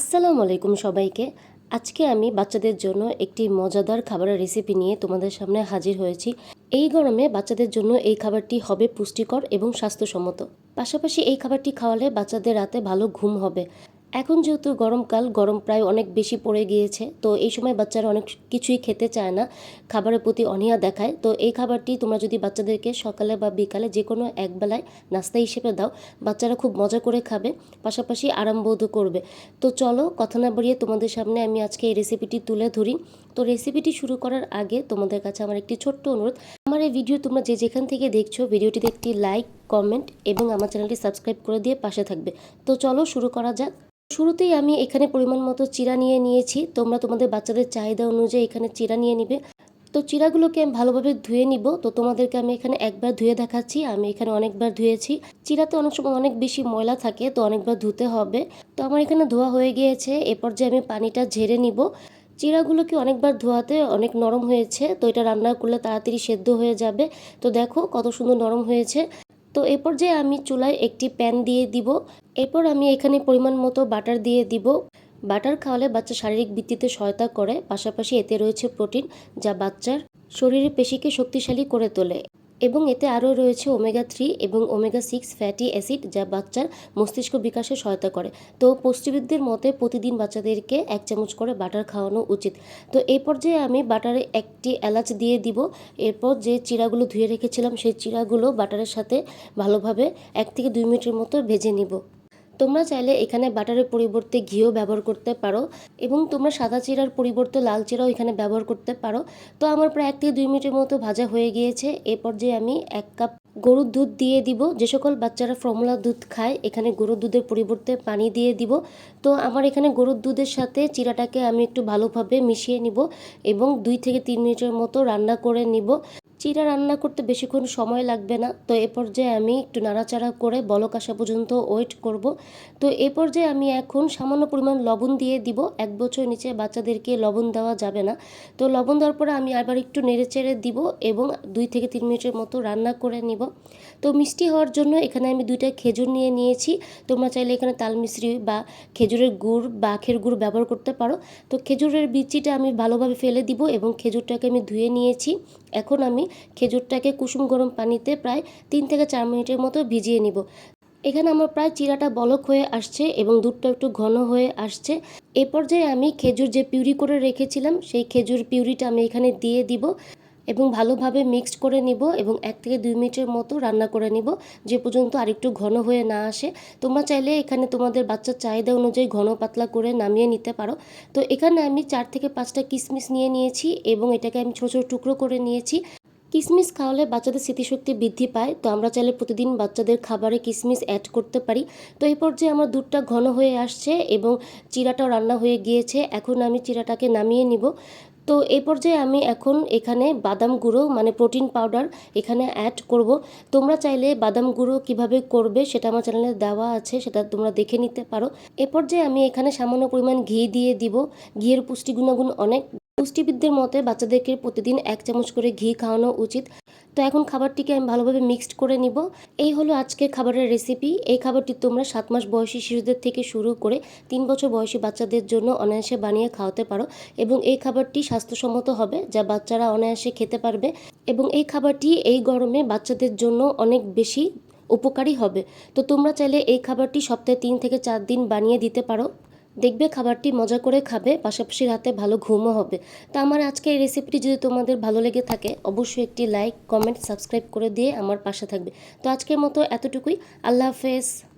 আসসালামু আলাইকুম সবাইকে। আজকে আমি বাচ্চাদের জন্য একটি মজাদার খাবারের রেসিপি নিয়ে তোমাদের সামনে হাজির হয়েছি। এই গরমে বাচ্চাদের জন্য এই খাবারটি হবে পুষ্টিকর এবং স্বাস্থ্যসম্মত। পাশাপাশি এই খাবারটি খাওয়ালে বাচ্চাদের রাতে ভালো ঘুম হবে। এখন যেহেতু গরমকাল, গরম প্রায় অনেক বেশি পড়ে গিয়েছে, তো এই সময় বাচ্চারা অনেক কিছুই খেতে চায় না, খাবারের প্রতি অনীহা দেখায়। তো এই খাবারটি তোমরা যদি বাচ্চাদেরকে সকালে বা বিকালে যে কোনো একবেলায় নাস্তা হিসেবে দাও, বাচ্চারা খুব মজা করে খাবে, পাশাপাশি আরামবোধও করবে। তো চলো কথা না বাড়িয়ে তোমাদের সামনে আমি আজকে এই রেসিপিটি তুলে ধরি। তো রেসিপিটি শুরু করার আগে তোমাদের কাছে আমার একটি ছোট্ট অনুরোধ আমার এই ভিডিও তোমরা যে যেখান থেকে দেখছ, ভিডিওটিতে একটি লাইক কমেন্ট এবং আমার চ্যানেলটি সাবস্ক্রাইব করে দিয়ে পাশে থাকবে। তো চলো শুরু করা যাক। শুরুতেই আমি এখানে পরিমাণ মতো চিরা নিয়ে নিয়েছি। তোমরা তোমাদের বাচ্চাদের চাহিদা অনুযায়ী এখানে চিরা নিয়ে নিবে। তো চিরাগুলোকে আমি ভালোভাবে ধুয়ে নিব। তো তোমাদেরকে আমি এখানে একবার ধুয়ে দেখাচ্ছি। আমি এখানে অনেকবার ধুয়েছি। চিরাতে অনেক সময় অনেক বেশি ময়লা থাকে, তো অনেকবার ধুতে হবে। তো আমার এখানে ধোয়া হয়ে গিয়েছে। এরপর যে আমি পানিটা ঝেড়ে নিব চিরাগুলোকে অনেকবার ধোয়াতে অনেক নরম হয়েছে, তো এটা রান্না করলে তাড়াতাড়ি সেদ্ধ হয়ে যাবে। তো দেখো কত সুন্দর নরম হয়েছে। তো এরপর যে আমি চুলায় একটি প্যান দিয়ে দিব। এরপর আমি এখানে পরিমাণ মতো বাটার দিয়ে দিব। বাটার খাওয়ালে বাচ্চা শারীরিক ভিত্তিতে সহায়তা করে, পাশাপাশি এতে রয়েছে প্রোটিন যা বাচ্চার শরীরের পেশিকে শক্তিশালী করে তোলে। এবং এতে আরও রয়েছে ওমেগা থ্রি এবং ওমেগা সিক্স ফ্যাটি অ্যাসিড যা বাচ্চার মস্তিষ্ক বিকাশে সহায়তা করে। তো পুষ্টিবিদদের মতে প্রতিদিন বাচ্চাদেরকে এক চামচ করে বাটার খাওয়ানো উচিত। তো এই পর্যায়ে আমি বাটারে একটি এলাচ দিয়ে দিব। এরপর যে চিরাগুলো ধুয়ে রেখেছিলাম সেই চিরাগুলো বাটারের সাথে ভালোভাবে এক থেকে দুই মিনিটের মতো ভেজে নিব। তোমরা চাইলে এখানে বাটারের পরিবর্তে ঘিও ব্যবহার করতে পারো এবং তোমরা সাদা চিরার পরিবর্তে লাল চিরাও এখানে ব্যবহার করতে পারো। তো আমার প্রায় এক থেকে দুই মিনিটের মতো ভাজা হয়ে গিয়েছে। এ পর্যায়ে আমি এক কাপ গরুর দুধ দিয়ে দিব। যে সকল বাচ্চারা ফর্মুলা দুধ খায়, এখানে গরুর দুধের পরিবর্তে পানি দিয়ে দিব। তো আমার এখানে গরুর দুধের সাথে চিরাটাকে আমি একটু ভালোভাবে মিশিয়ে নিব এবং দুই থেকে তিন মিনিটের মতো রান্না করে নিব। চিরা রান্না করতে বেশিক্ষণ সময় লাগবে না। তো এ পর্যায়ে আমি একটু নাড়াচাড়া করে বলক আসা পর্যন্ত ওয়েট করব। তো এ পর্যায়ে আমি এখন সামান্য পরিমাণ লবণ দিয়ে দিব। এক বছর নিচে বাচ্চাদেরকে লবণ দেওয়া যাবে না। তো লবণ দেওয়ার পরে আমি আবার একটু নেড়ে চেড়ে দিব এবং দুই থেকে তিন মিনিটের মতো রান্না করে নিব। তো মিষ্টি হওয়ার জন্য এখানে আমি দুইটা খেজুর নিয়ে নিয়েছি। তোমরা চাইলে এখানে তাল মিশ্রি বা খেজুরের গুড় বা আখের গুড় ব্যবহার করতে পারো। তো খেজুরের বিচিটা আমি ভালোভাবে ফেলে দিব এবং খেজুরটাকে আমি ধুয়ে নিয়েছি। এখন আমি খেজুরটাকে কুসুম গরম পানিতে প্রায় তিন থেকে চার মিনিটের মতো ভিজিয়ে নিব। এখানে আমার প্রায় চিরাটা বলক হয়ে আসছে এবং দুধটা একটু ঘন হয়ে আসছে। এ পর্যায়ে আমি খেজুর যে পিউরি করে রেখেছিলাম, সেই খেজুর পিউরিটা আমি এখানে দিয়ে দিব এবং ভালোভাবে মিক্সড করে নিব এবং এক থেকে দুই মিনিটের মতো রান্না করে নিব, যে পর্যন্ত আরেকটু ঘন হয়ে না আসে। তোমরা চাইলে এখানে তোমাদের বাচ্চার চাহিদা অনুযায়ী ঘন পাতলা করে নামিয়ে নিতে পারো। তো এখানে আমি চার থেকে পাঁচটা কিশমিশ নিয়ে নিয়েছি এবং এটাকে আমি ছোটো ছোটো টুকরো করে নিয়েছি। কিশমিশ খাওয়ালে বাচ্চাদের স্মৃতিশক্তি বৃদ্ধি পায়, তো আমরা চাইলে প্রতিদিন বাচ্চাদের খাবারে কিসমিস অ্যাড করতে পারি। তো এই পর্যায়ে আমার দুধটা ঘন হয়ে আসছে এবং চিরাটাও রান্না হয়ে গিয়েছে। এখন আমি চিরাটাকে নামিয়ে নিব। তো এই পর্যায়ে আমি এখন এখানে বাদাম গুঁড়ো মানে প্রোটিন পাউডার এখানে অ্যাড করব। তোমরা চাইলে বাদাম গুঁড়ো কীভাবে করবে সেটা আমার চ্যানেলে দেওয়া আছে, সেটা তোমরা দেখে নিতে পারো। এ পর্যায়ে আমি এখানে সামান্য পরিমাণ ঘি দিয়ে দিব। ঘিয়ের পুষ্টি গুণাগুণ অনেক পুষ্টিবিদদের মতে, বাচ্চাদেরকে প্রতিদিন এক চামচ করে ঘি খাওয়ানো উচিত। তো এখন খাবারটিকে আমি ভালোভাবে মিক্সড করে নিব। এই হলো আজকে খাবারের রেসিপি এই খাবারটি তোমরা সাত মাস বয়সী শিশুদের থেকে শুরু করে তিন বছর বয়সী বাচ্চাদের জন্য অনায়াসে বানিয়ে খাওয়াতে পারো এবং এই খাবারটি স্বাস্থ্যসম্মত হবে, যা বাচ্চারা অনায়াসে খেতে পারবে এবং এই খাবারটি এই গরমে বাচ্চাদের জন্য অনেক বেশি উপকারী হবে। তো তোমরা চাইলে এই খাবারটি সপ্তাহে তিন থেকে চার দিন বানিয়ে দিতে পারো। দেখবে, খাবারটি মজা করে খাবে, পাশাপাশি রাতে ভালো ঘুমও হবে। তো আমার আজকে এই রেসিপিটি যদি তোমাদের ভালো লেগে থাকে, অবশ্যই একটি লাইক কমেন্ট সাবস্ক্রাইব করে দিয়ে আমার পাশে থাকবে। তো আজকের মতো এতটুকুই। আল্লাহ হাফেজ।